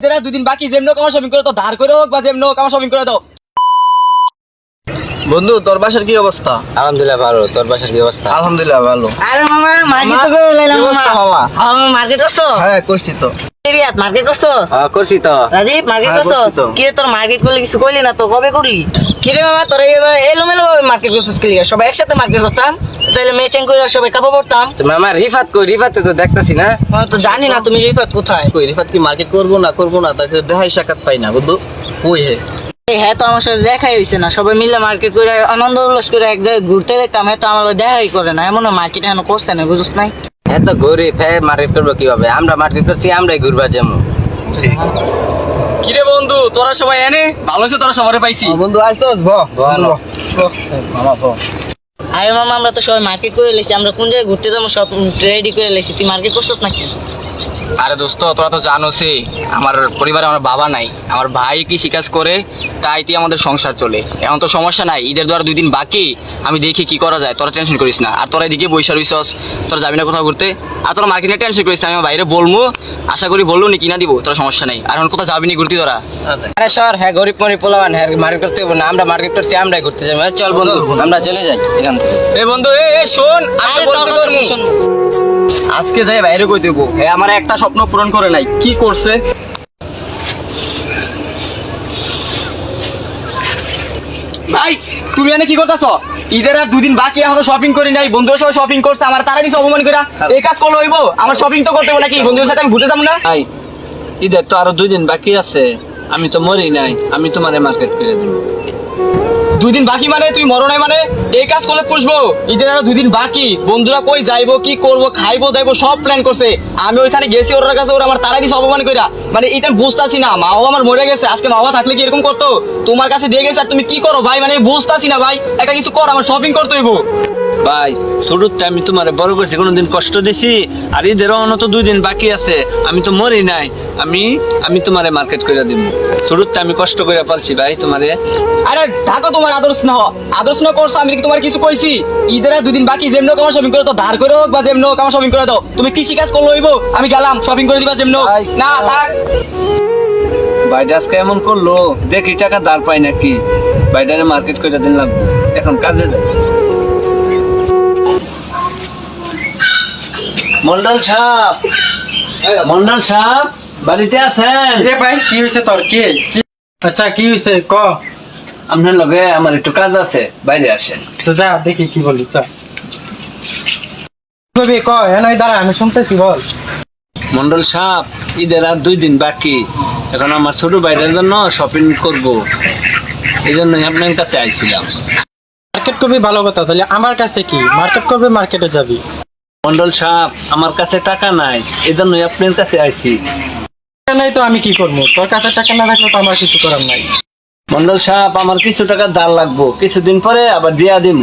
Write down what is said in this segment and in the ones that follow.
এরা দুদিন বাকি যেমন আমার শপিং করে তো ধার করে হোক বা যেমন আমার শপিং করে দাও। বন্ধু তোর বাসার কি অবস্থা? আলহামদুলিল্লাহ ভালো। তোর বাসার কি অবস্থা? আলহামদুলিল্লাহ ভালো। আরে মামা মার্কেট তো করে লাইলাম মামা। মামা? মার্কেট করছ হ্যাঁ করছি তো। মার্কেট হ্যাঁ, করছি তো। রাজীব মার্কেট হ্যাঁ, করছ কি তোর মার্কেট করলে কিছু কইলি না তো? কবে করলি? কি রে মামা তোর এবার এলোমেলো ভাবে মার্কেট করছিস কি সবাই একসাথে মার্কেট করতাম। তাহলে করে সবাই কাপড় পরতাম। মামা রিফাত কই? রিফাত তো দেখতাছি না? তো জানি না তুমি রিফাত কোথায়। কই রিফাত কি মার্কেট করব না করব না? তার দেখাই সাক্ষাৎ পাই না বুদ্ধু। ওই হে? হ্যাঁ তো আমার সাথে দেখাই হয়েছে না। সবাই মিলে মার্কেট করে আনন্দ উল্লাস করে এক জায়গায় ঘুরতে দেখতাম হ্যাঁ তো আমার দেখাই করে না। এমন মার্কেট এখন করছে না বুঝছ নাই? এত ঘুরি হ্যাঁ মার্কেট করব কীভাবে? আমরা মার্কেট করছি আমরাই ঘুরবার যেমন কিরে বন্ধু তোরা সবাই এনে? ভালো হয়েছে তোরা সবারে পাইছি। বন্ধু আইসস ভ। মামা ভ। আরে মামা আমরা তো সবাই মার্কেট করে লেছি। আমরা কোন জায়গায় ঘুরতে যাব সব রেডি করে লেছি। তুই মার্কেট করছিস নাকি? আরে দোস্ত তোরা তো জানোসই আমার পরিবারে আমার বাবা নাই। আমার ভাই কি শিকাজ করে তাই দিয়ে আমাদের সংসার চলে। এখন তো সমস্যা নাই ঈদের দ্বারা দুই দিন বাকি। আমি দেখি কি করা যায় তোরা টেনশন করিস না। আর তোরা এদিকে বৈশা রইছস তোরা যাবি না কোথাও ঘুরতে? আর তোরা মার্কেটে টেনশন করিস না আমি বাইরে বলব আশা করি বলল নি কিনা দিব তোরা সমস্যা নেই। আর এখন কোথাও যাবি নি ঘুরতে তোরা? আরে সর হ্যাঁ গরিব মরিব পোলাবান হ্যাঁ মার্কেট করতে না আমরা মার্কেট করছি আমরাই ঘুরতে যাব। চল বন্ধু আমরা চলে যাই এখান থেকে। এ বন্ধু এ শোন আমি বলতে শুনব? আজকে যাই বাইরে কই দেবো? এ আমার একটা স্বপ্ন পূরণ করে নাই। কি করছে? ভাই তুমি এনে কি করতেছ? ঈদের আর দুদিন বাকি এখনও শপিং করি নাই বন্ধুরা সবাই শপিং করছে আমার তারা দিছে অপমান করে এই কাজ করলে হইব? আমার শপিং তো করতে হবে নাকি? বন্ধুদের সাথে আমি ঘুরতে যাব না? ভাই ঈদের তো আরও দুই দিন বাকি আছে। আমি তো মরি নাই আমি তোমারে মার্কেট করে দেবো। দুই দিন বাকি মানে তুই মরো নাই মানে? এই কাজ করলে পুষবো। ঈদের আরও দুই দিন বাকি। বন্ধুরা কই যাইবো, কি করব, খাইবো, দাইবো, সব প্ল্যান করছে। আমি ওইখানে গেছি, ওর কাছে ওর আমার তারা কিছু অপমান কইরা। মানে এটা বুঝতাছি না, মা বাবা আমার মরে গেছে, আজকে মা বাবা থাকলে কি এরকম করতো? তোমার কাছে দিয়ে গেছে, আর তুমি কি করো ভাই? মানে বুঝতাছি না ভাই, একটা কিছু কর, আমার শপিং করতে হইবো। ভাই শুরুতে আমি তোমারে বড় করছি কোনোদিন কষ্ট দিছি আর ঈদের অনত দুই দিন বাকি আছে আমি তো মরি নাই আমি আমি তোমারে মার্কেট করে দিব শুরুতে আমি কষ্ট করে পালছি ভাই তোমারে। আরে থাকো তোমার আদর স্নেহ আদর স্নেহ করছ আমি কি তোমার কিছু কইছি? ঈদের আর দুদিন বাকি যেমন আমার শপিং করে দাও ধার করে হোক বা যেমন আমার শপিং করে দাও। তুমি কৃষি কাজ করল হইবো আমি গেলাম শপিং করে দিবা যেমন। না থাক। ভাইটা আজকে এমন করল দেখি টাকা দাঁড় পাই নাকি। ভাইটারে মার্কেট করে দিন লাগবো এখন কাজে যাই। মন্ডল সাহেব। মন্ডল বাড়িতে আছেন? রে ভাই কি হয়েছে তোর? কে? আচ্ছা কি হয়েছে ক। আপনার লগে আমার একটু কাজ আছে বাইরে আসেন। তো যা দেখি কি বলি কবি ক হ্যাঁ নয় দাঁড়া আমি শুনতেছি বল। মন্ডল সাহেব ঈদের আর দুই দিন বাকি। এখন আমার ছোট ভাইটার জন্য শপিং করব। এই জন্যই আপনার কাছে আইছিলাম। মার্কেট করবি ভালো কথা তাহলে আমার কাছে কি? মার্কেট করবে মার্কেটে যাবি। মন্ডল সাহেব আমার কাছে টাকা নাই এই জন্যই আপনার কাছে আইছি। টাকা নাই তো আমি কি করব? তোর কাছে টাকা না থাকলে তো আমার কিছু করার নাই। মন্ডল সাহেব আমার কিছু টাকা দাঁড় লাগবো কিছুদিন পরে আবার দিয়া দিব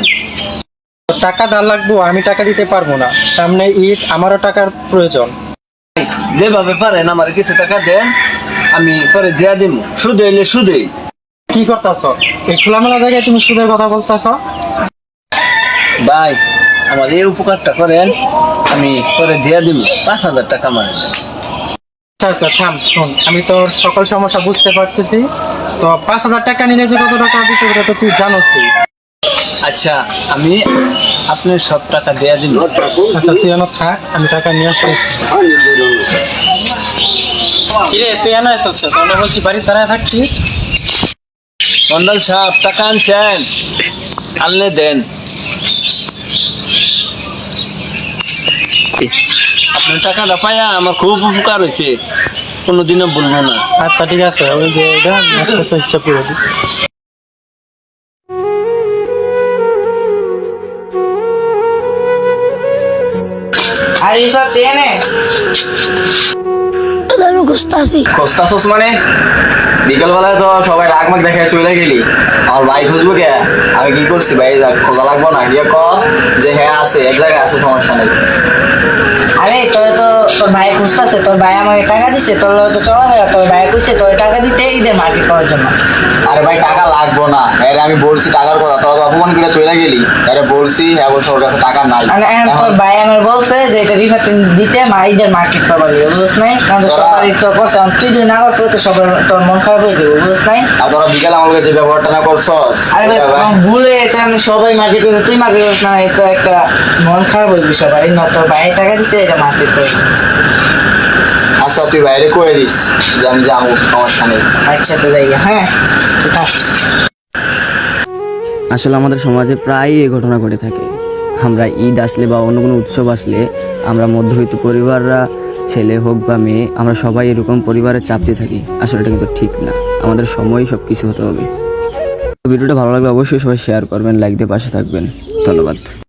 টাকা দাঁড় লাগবো আমি টাকা দিতে পারব না। সামনে ঈদ আমারও টাকার প্রয়োজন। যেভাবে পারেন আমার কিছু টাকা দেন আমি পরে দিয়া দিব সুদ হইলে সুদেই। কি করতেছ? এই খোলামেলা জায়গায় তুমি সুদের কথা বলতেছ? ভাই আমার এই উপকারটা করেন আমি করে দিয়ে দিব। পাঁচ হাজার টাকা মানে। আচ্ছা আচ্ছা থাম শোন আমি তোর সকল সমস্যা বুঝতে পারতেছি। তো পাঁচ হাজার টাকা নিলে যে কত টাকা দিতে তো তুই জানোস তুই। আচ্ছা আমি আপনার সব টাকা দেয়া দিব। আচ্ছা তুই এনে থাক আমি টাকা নিয়ে আসছি। কিরে তুই এনে এসেছ তাহলে বলছি বাড়ির দাঁড়ায় থাকছি মন্ডল সাহেব টাকা আনছেন। আনলে দেন। আপনার টাকাটা পাইয়া আমার খুব উপকার হয়েছে। কোনোদিনও বলব না। আচ্ছা ঠিক আছে ওই যে এটা ইচ্ছা করে দিই। খুঁজতেছি। খোঁজতাছস মানে? বিকেলবেলায় তো সবাই রাগ মাগ দেখায় চলে গেলি। আমার ভাই খুঁজবো কে? আমি কি করছি ভাই? দেখ, খোঁজা লাগবো না। গিয়ে ক যে হ্যাঁ আছে এক জায়গায় আছে সমস্যা নেই। আরে তোর তো তোর ভাই খুঁজতেছে। তোর ভাই আমাকে টাকা দিছে। তোর তো চলা হয় তোর ভাই কইছে তোর টাকা দিতে ঈদের মার্কেট করার জন্য। আরে ভাই টাকা লাগবো না। আরে আমি বলছি টাকার কথা। তোরা তো অপমান করে চলে গেলি। আরে বলছি হ্যাঁ বলছে ওর কাছে টাকা নাই। তোর ভাই আমার বলছে যে এটা রিফাত দিতে মা ঈদের মার্কেট করবার বুঝছ নাই? তো করছি তুই যদি না করছ তো সবার তোর মন খারাপ হয়ে যাবে বুঝছ নাই? আর তোরা বিকালে আমাকে যে ব্যবহারটা না করছস আরে ভাই ভুল গেছে আমি সবাই মার্কেট করছে তুই মার্কেট করছ না এটা একটা মন খারাপ হয়ে ন তোর বাইরে টাকা দিছে এটা মার্কেট করে আচ্ছা তুই বাইরে কয়ে দিস যে আমি যাব সমস্যা নেই আচ্ছা তো যাই হ্যাঁ আসলে আমাদের সমাজে প্রায়ই এই ঘটনা ঘটে থাকে। আমরা ঈদ আসলে বা অন্য কোনো উৎসব আসলে আমরা মধ্যবিত্ত পরিবাররা ছেলে হোক বা মেয়ে, আমরা সবাই এরকম পরিবারের চাপ দিয়ে থাকি। আসলে এটা কিন্তু ঠিক না। আমাদের সময় সব কিছু হতে হবে। ভিডিওটা ভালো লাগলে অবশ্যই সবাই শেয়ার করবেন লাইক দিয়ে পাশে থাকবেন। ধন্যবাদ।